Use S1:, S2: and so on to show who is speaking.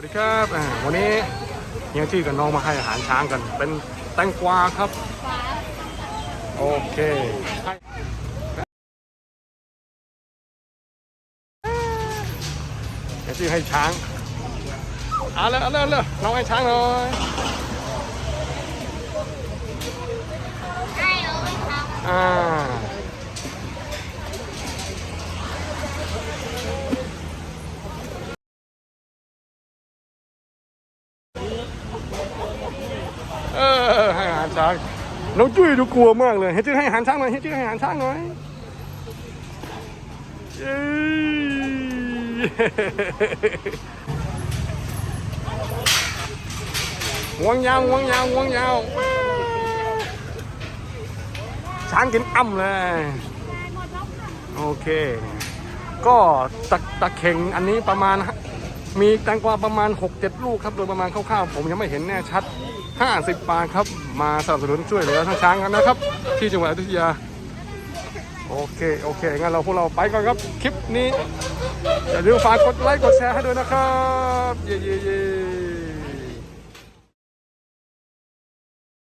S1: วัสดีครับอ่าวันนี้เฮียที่กับน้องมาให้อาหารช้างกัน เป็นแตงกวาครับ โอเคเฮียที่ให้ช้างเอาเลยเอาเลยเอาเลยน้องให้ช้างเลย เออให้อาหารช้างน้องจุ้ยดูกลัวมากเลยเฮียจี้ยให้อาหารช้างหน่อยเฮียจี้ยให้อาหารช้างหน่อยเย้งวงยาวงวงยาวงวงยาวช้างกินอ้ำเลยโอเค ก็ตะตะเข่งอันนี้ประมาณ มีแตงกวาประมาณ 6-7 ลูกครับ โดยประมาณคร่าวๆ ผมยังไม่เห็นแน่ชัด 50 บาทครับ มาสนับสนุนช่วยเหลือทั้งช้างกันนะครับ ที่จังหวัดอยุธยา โอเค โอเค งั้นเราพวกเราไปก่อนครับ คลิปนี้ อย่าลืมฝากกดไลค์ กดแชร์ให้ด้วยนะครับ เย่เย่เย้